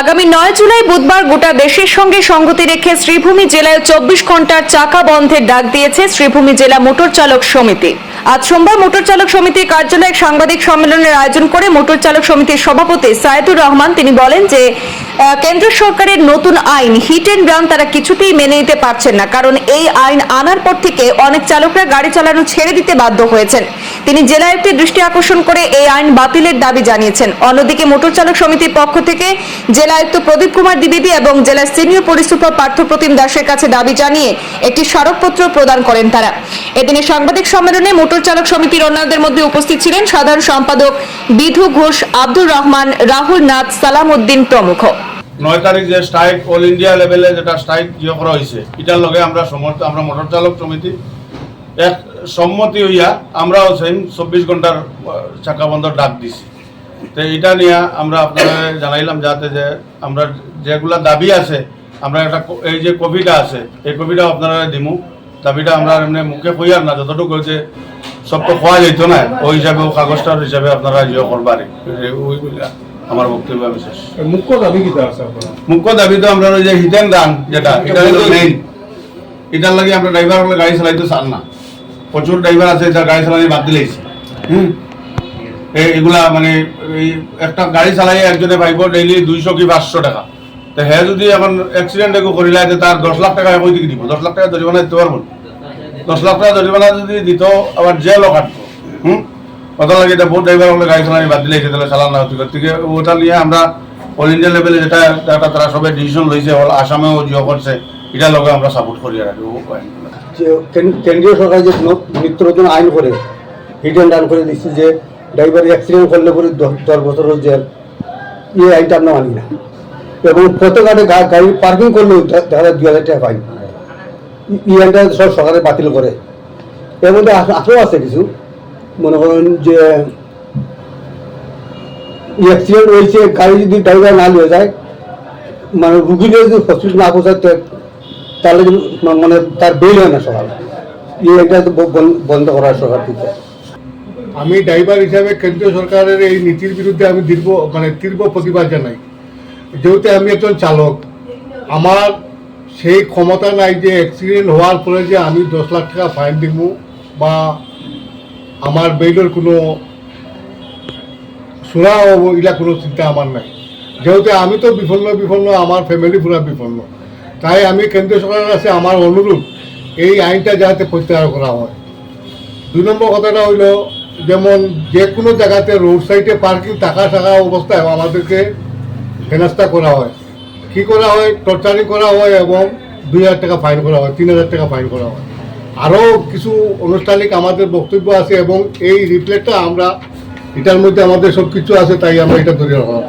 আগামী নয় জুলাই বুধবার গোটা দেশের সঙ্গে সঙ্গতি রেখে শ্রীভূমি জেলায় চব্বিশ ঘণ্টার চাকা বন্ধের ডাক দিয়েছে শ্রীভূমি জেলা মোটর চালক সমিতি। আজ সোমবার মোটর চালক সমিতির কার্যালয়ে এক সাংবাদিক সম্মেলনের আয়োজন করে মোটর চালক সমিতির সভাপতি সায়েদুর রহমান। তিনি বলেন যে কেন্দ্র সরকারের নতুন আইন, হিট অ্যান্ড রান তারা কিছুতেই মেনে নিতে পারছেন না। কারণ এই আইন আনার পর থেকে অনেক চালকরা গাড়ি চালানো ছেড়ে দিতে বাধ্য হয়েছেন। তিনি জেলা আয়ুক্তের দৃষ্টি আকর্ষণ করে এই আইন বাতিলের দাবি জানিয়েছেন। অন্যদিকে মোটর চালক সমিতির পক্ষ থেকে জেলা আয়ুক্ত প্রদীপ কুমার দ্বিবেদী এবং জেলার সিনিয়র পরিসুপার পার্থপ্রতিম দাসের কাছে দাবি জানিয়ে একটি স্মারকপত্র প্রদান করেন তারা। এদিনে সাংবাদিক সম্মেলনে মোটর চালক সমিতির অন্যদের মধ্যে উপস্থিত ছিলেন সাধারণ সম্পাদক বিধু ঘোষ, আব্দুর রহমান, রাহুল নাথ সালাম উদ্দিন প্রমুখ। নয় তারিখ যে স্ট্রাইক অল ইন্ডিয়া লেভেলে যেটা স্ট্রাইক ইয়ে করা হয়েছে, এটার লগে আমরা সমর্থ, আমরা মোটর চালক সমিতি এক সম্মতি হইয়া আমরাও সেম চব্বিশ ঘণ্টার চাকা বন্ধর ডাক দিছি। তো এটা নিয়ে আমরা আপনারা জানাইলাম যাতে যে আমরা যেগুলা দাবি আছে, আমরা একটা এই যে কবিটা আছে, এই কবিটা আপনারা দিমু। দাবিটা আমরা এমনি মুখে কইয়ার না যতটুকু হয়েছে সব তো খোয়া যেত না। ওই হিসাবে কাগজটার হিসাবে আপনারা ইয়ে করবারে। ওইগুলা আমার বক্তব্য আমি শেষ। মুখ্য দাবি কিটা আছে মুখ্য দাবি তো আমরা ওই যে হিটেন রান যেটা এটা হলো মেইন এটার লাগে আমরা ড্রাইভার গাড়ি চালাইতে চান না। প্রচুর ড্রাইভার আছে যা গাড়ি চালানি বাদ দিলেইছে হুম। এগুলা মানে এই একটা গাড়ি চালাই একজনে পাইব ডেইলি দুইশো কি পাঁচশো টাকা। তো হ্যাঁ যদি এখন অ্যাক্সিডেন্ট একো করিলে তার দশ লাখ টাকা কই দিকে দিব? দশ লাখ টাকা জরিমানা দিতে পারব? না। দশ লাখ টাকা জরিমানা যদি দিত, আবার জেলও কাটতো। হুম? কত লাগে এটা বহুত ড্রাইভার হলে গাড়ি চালানি বাদ দিলেইছে তাহলে চালান হতে থেকে ওটা নিয়ে আমরা অল ইন্ডিয়া লেভেলে যেটা, একটা তারা সবাই ডিসিশন লইছে আসামেও জিও করছে এটার লগে আমরা সাপোর্ট করি আর কেন্দ্রীয় সরকার যে নিত্য আইন করে হিট রান করে দিচ্ছে যে ড্রাইভার অ্যাক্সিডেন্ট করলে পরে দশ বছরের জেল। এই আইনটা আমরা মানি না। এবং প্রত্যেকটা গাড়ি পার্কিং করলেও দেখা যায় দুই হাজার টাকা ই- এই আইনটা সব সরকারে বাতিল করে। এর মধ্যে আস- আরও আছে কিছু। মনে করেন যে অ্যাক্সিডেন্ট হয়েছে, গাড়ি যদি ড্রাইভার না নিয়ে যায় মানে রুগীকে যদি হসপিটাল না পৌঁছায় তাহলে মানে তার বেল হয় না সকাল। এই এটা বন্ধ করার সরকার থেকে। আমি ড্রাইভার হিসাবে কেন্দ্রীয় সরকারের এই নীতির বিরুদ্ধে আমি দীর্ঘ মানে তীব্র প্রতিবাদ জানাই। যেহেতু আমি একজন চালক, আমার সেই ক্ষমতা নাই যে অ্যাক্সিডেন্ট হওয়ার পরে যে আমি দশ লাখ টাকা ফাইন দিব বা আমার বেইলের কোনো সুরা হব এগুলা কোনো চিন্তা আমার নাই। যেহেতু আমি তো বিপন্ন বিপন্ন আমার ফ্যামিলি পুরো বিপন্ন তাই আমি কেন্দ্রীয় সরকারের কাছে আমার অনুরোধ, এই আইনটা যাতে প্রত্যাহার করা হয়। দুই নম্বর কথাটা হইল, যেমন যে কোনো জায়গাতে রোড সাইডে পার্কিং টাকা টাকা অবস্থায় আমাদেরকে হেনস্থা করা হয়। কি করা হয়? টর্চারিং করা হয় এবং দুই হাজার টাকা ফাইন করা হয়, তিন হাজার টাকা ফাইন করা হয়। আরও কিছু আনুষ্ঠানিক আমাদের বক্তব্য আছে এবং এই রিপ্লেটটা আমরা এটার মধ্যে আমাদের সব কিছু আছে, তাই আমরা এটা ধরে রাখলাম।